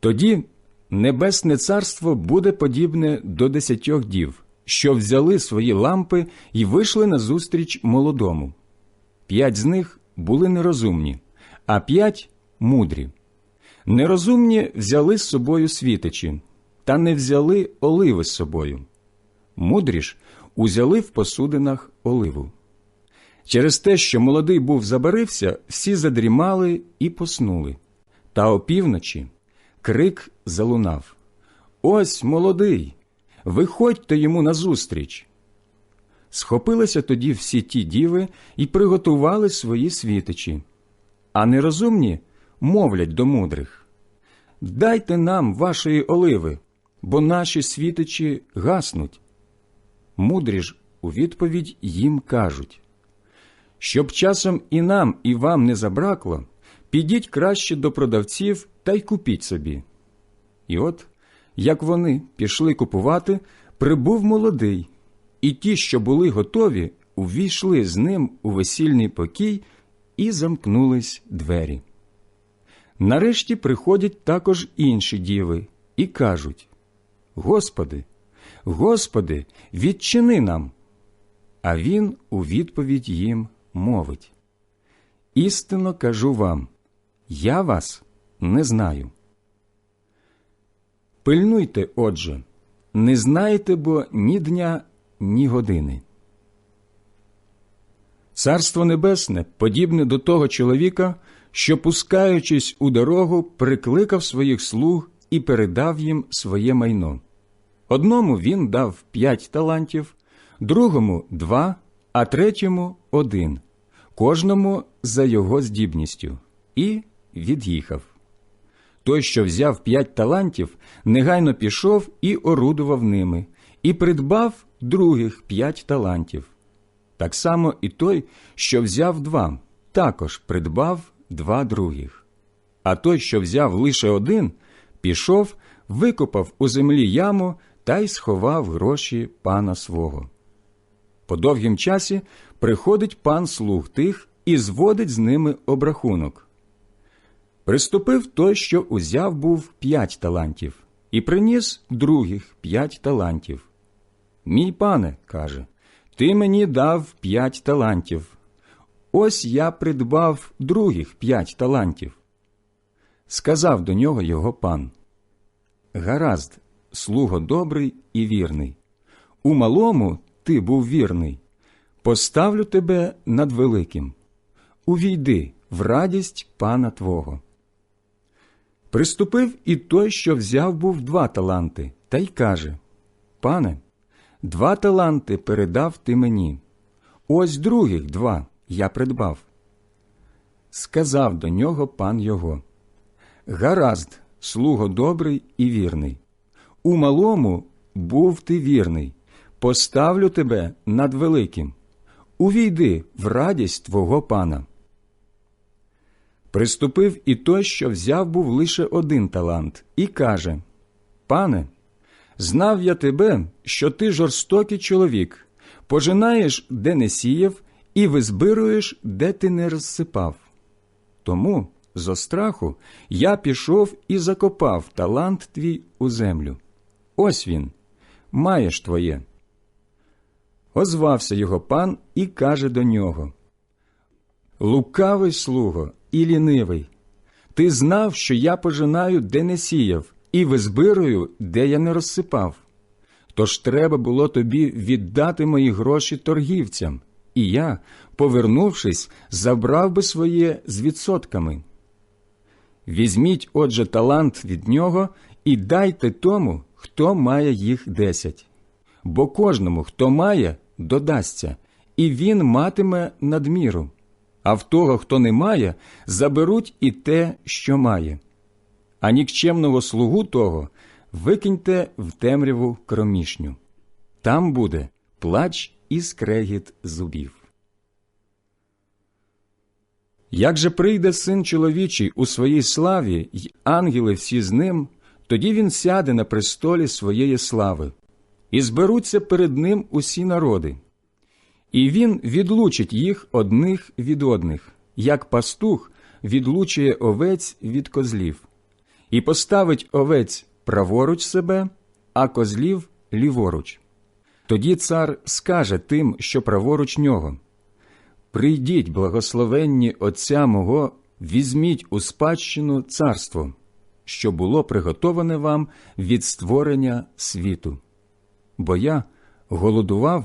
Тоді небесне царство буде подібне до десятьох дів, що взяли свої лампи і вийшли назустріч молодому. П'ять з них були нерозумні, а п'ять мудрі. Нерозумні взяли з собою світичі, та не взяли оливи з собою. Мудрі ж узяли в посудинах оливу. Через те, що молодий був забарився, всі задрімали і поснули. Та опівночі крик залунав. Ось молодий, виходьте йому назустріч. Схопилися тоді всі ті діви і приготували свої світичі, а нерозумні мовлять до мудрих. Дайте нам вашої оливи, бо наші світичі гаснуть. Мудрі ж у відповідь їм кажуть. Щоб часом і нам, і вам не забракло, підіть краще до продавців та й купіть собі. І от, як вони пішли купувати, прибув молодий, і ті, що були готові, увійшли з ним у весільний покій і замкнулись двері. Нарешті приходять також інші діви і кажуть Господи, Господи, відчини нам. А він у відповідь їм мовить Істинно кажу вам, я вас не знаю. Пильнуйте, отже, не знаєте бо ні дня, ні години. Царство Небесне подібне до того чоловіка, що, пускаючись у дорогу, прикликав своїх слуг і передав їм своє майно. Одному він дав п'ять талантів, другому два, а третьому один, кожному за його здібністю, і від'їхав. Той, що взяв п'ять талантів, негайно пішов і орудував ними, і придбав других п'ять талантів. Так само і той, що взяв два, також придбав два других. А той, що взяв лише один, пішов, викопав у землі яму та й сховав гроші пана свого. По довгім часі приходить пан слуг тих і зводить з ними обрахунок. Приступив той, що узяв був п'ять талантів, і приніс других п'ять талантів. Мій пане, каже, ти мені дав п'ять талантів. Ось я придбав других п'ять талантів. Сказав до нього його пан Гаразд, слуго добрий і вірний. У малому ти був вірний, поставлю тебе над великим. Увійди в радість пана Твого. Приступив і той, що взяв був два таланти, та й каже Пане, два таланти передав ти мені. Ось других два я придбав. Сказав до нього пан його Гаразд, слуго добрий і вірний. У малому був ти вірний, поставлю тебе над великим. Увійди в радість твого пана. Приступив і той, що взяв був лише один талант, і каже Пане, знав я тебе, що ти жорстокий чоловік, пожинаєш, де не сіяв, і визбируєш, де ти не розсипав. Тому, зо страху, я пішов і закопав талант твій у землю. Ось він, маєш твоє. Озвався його пан і каже до нього Лукавий слуго і лінивий. Ти знав, що я пожинаю, де не сіяв, і визбирую, де я не розсипав. Тож треба було тобі віддати мої гроші торгівцям, і я, повернувшись, забрав би своє з відсотками. Візьміть, отже, талант від нього і дайте тому, хто має їх десять. Бо кожному, хто має, додасться, і він матиме надміру а в того, хто не має, заберуть і те, що має. А нікчемного слугу того викиньте в темряву кромішню. Там буде плач і скрегіт зубів. Як же прийде син чоловічий у своїй славі, й ангели всі з ним, тоді він сяде на престолі своєї слави, і зберуться перед ним усі народи. І він відлучить їх одних від одних, як пастух відлучує овець від козлів, і поставить овець праворуч себе, а козлів ліворуч. Тоді цар скаже тим, що праворуч нього Прийдіть, благословенні Отця мого, візьміть у спадщину царство, що було приготоване вам від створення світу. Бо я голодував,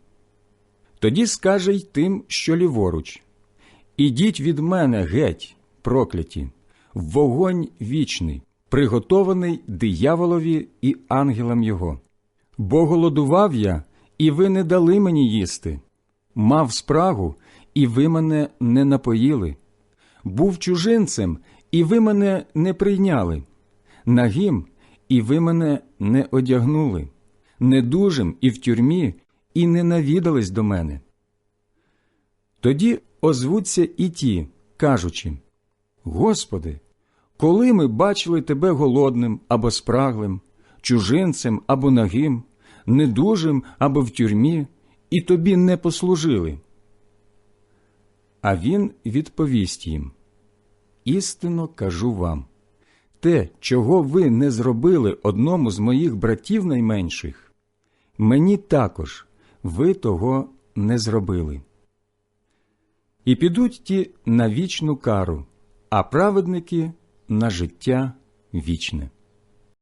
Тоді скаже й тим, що ліворуч. Ідіть від мене геть, прокляті, вогонь вічний, приготований дияволові і ангелам його. Бо голодував я, і ви не дали мені їсти, мав спрагу, і ви мене не напоїли, був чужинцем, і ви мене не прийняли, нагим, і ви мене не одягнули, недужим і в тюрмі, і не навідались до мене. Тоді озвуться і ті, кажучи Господи, коли ми бачили Тебе голодним або спраглим, чужинцем або нагим, недужим або в тюрмі, і тобі не послужили. А він відповість їм Істинно кажу вам те, чого ви не зробили одному з моїх братів найменших, мені також ви того не зробили. І підуть ті на вічну кару, а праведники на життя вічне.